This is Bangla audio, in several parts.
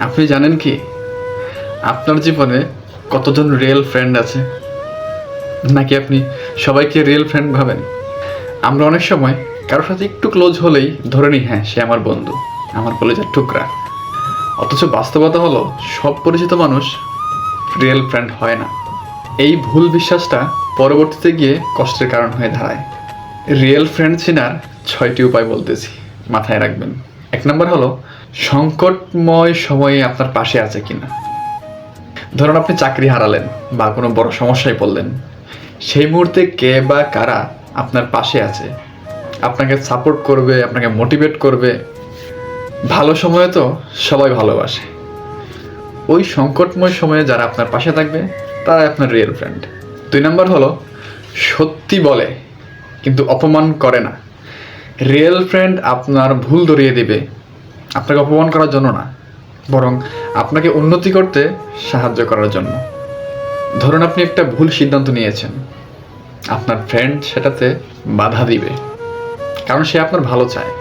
আপনি জানেন কি? আপনার জীবনে কতজন রিয়েল ফ্রেন্ড আছে? নাকি আপনি সবাইকে রিয়েল ফ্রেন্ড ভাবেন? আমরা অনেক সময় কারোর সাথে একটু ক্লোজ হলেই ধরে নিই হ্যাঁ সে আমার বন্ধু, আমার কলেজের টুকরা। অথচ বাস্তবতা হলো, সব পরিচিত মানুষ রিয়েল ফ্রেন্ড হয় না। এই ভুল বিশ্বাসটা পরবর্তীতে গিয়ে কষ্টের কারণ হয়ে দাঁড়ায়। রিয়েল ফ্রেন্ড চেনার ছয়টি উপায় বলতেছি, মাথায় রাখবেন। এক নম্বর হলো, সংকটময় সময়ে আপনার পাশে আছে কিনা? ধরুন আপনি চাকরি হারালেন বা কোনো বড় সমস্যায় পড়লেন। সেই মুহূর্তে কে বা কারা আপনার পাশে আছে? আপনাকে সাপোর্ট করবে, আপনাকে মোটিভেট করবে। ভালো সময়ে তো সবাই ভালোবাসে। ওই সংকটময় সময়ে যারা আপনার পাশে থাকবে তারা আপনার রিয়েল ফ্রেন্ড দুই নম্বর হলো, সত্যি বলে, কিন্তু অপমান করে না। রিয়েল ফ্রেন্ড আপনার ভুল ধরিয়ে দিবে। আপনাকে অপমান করার জন্য না, বরং আপনাকে উন্নতি করতে সাহায্য করার জন্য। ধরুন আপনি একটা ভুল সিদ্ধান্ত নিয়েছেন। আপনার ফ্রেন্ড সেটাতে বাধা দিবে, কারণ সে আপনার ভালো চায়।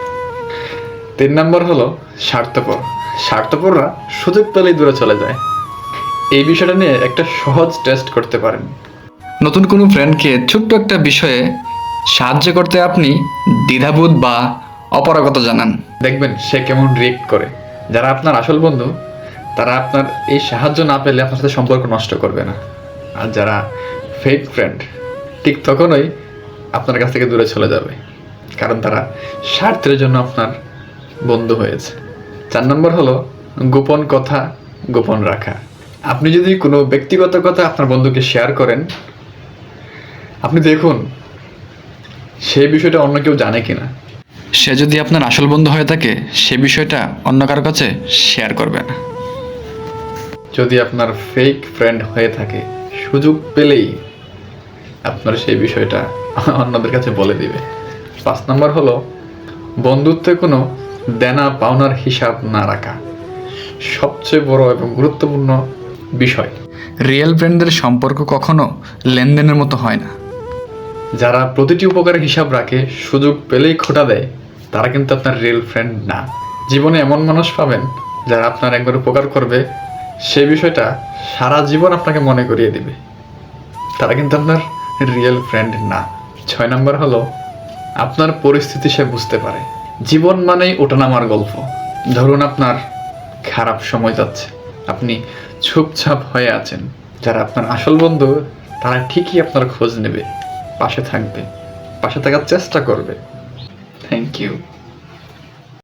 তিন নম্বর হলো স্বার্থপর। স্বার্থপররা সুযোগ পেলেই দূরে চলে যায়। এই বিষয়টা নিয়ে একটা সহজ টেস্ট করতে পারেন। নতুন কোনো ফ্রেন্ডকে ছোট্ট একটা বিষয়ে সাহায্য করতে আপনি দ্বিধাবোধ বা অপারগতা জানান। দেখবেন সে কেমন রিয়েক্ট করে। যারা আপনার আসল বন্ধু, তারা আপনার এই সাহায্য না পেলে আপনার সাথে সম্পর্ক নষ্ট করবে না। আর যারা ফেক ফ্রেন্ড ঠিক তখনই আপনার কাছ থেকে দূরে চলে যাবে। কারণ তারা স্বার্থের জন্য আপনার বন্ধু হয়েছে। চার নম্বর হলো, গোপন কথা গোপন রাখা। আপনি যদি কোনো ব্যক্তিগত কথা আপনার বন্ধুকে শেয়ার করেন, আপনি দেখুন সেই বিষয়টা অন্য কেউ জানে কিনা। সে যদি আপনার আসল বন্ধু হয়ে থাকে সে বিষয়টা অন্য কারও কাছে শেয়ার করবে না যদি আপনার ফেক ফ্রেন্ড হয়ে থাকে সুযোগ পেলেই আপনার সেই বিষয়টা অন্যদের কাছে বলে দিবে। পাঁচ নম্বর হলো বন্ধুত্বে কোনো দেনা পাওনার হিসাব না রাখা। সবচেয়ে বড় এবং গুরুত্বপূর্ণ বিষয়। রিয়েল ফ্রেন্ডদের সম্পর্ক কখনো লেনদেনের মতো হয় না। যারা প্রতিটি উপকারের হিসাব রাখে, সুযোগ পেলেই খোটা দেয়, তারা কিন্তু আপনার রিয়েল ফ্রেন্ড না। জীবনে এমন মানুষ পাবেন যারা আপনার একবার উপকার করবে, সে বিষয়টা সারা জীবন আপনাকে মনে করিয়ে দিবে। তারা কিন্তু আপনার রিয়েল ফ্রেন্ড না। ছয় নম্বর হলো, আপনার পরিস্থিতি সে বুঝতে পারে। জীবন মানেই ওঠানামার গল্প। ধরুন আপনার খারাপ সময় যাচ্ছে। আপনি ছুপছাপ হয়ে আছেন। যারা আপনার আসল বন্ধু, তারা ঠিকই আপনার খোঁজ নেবে। পাশে থাকবে পাশে থাকার চেষ্টা করবে। Thank you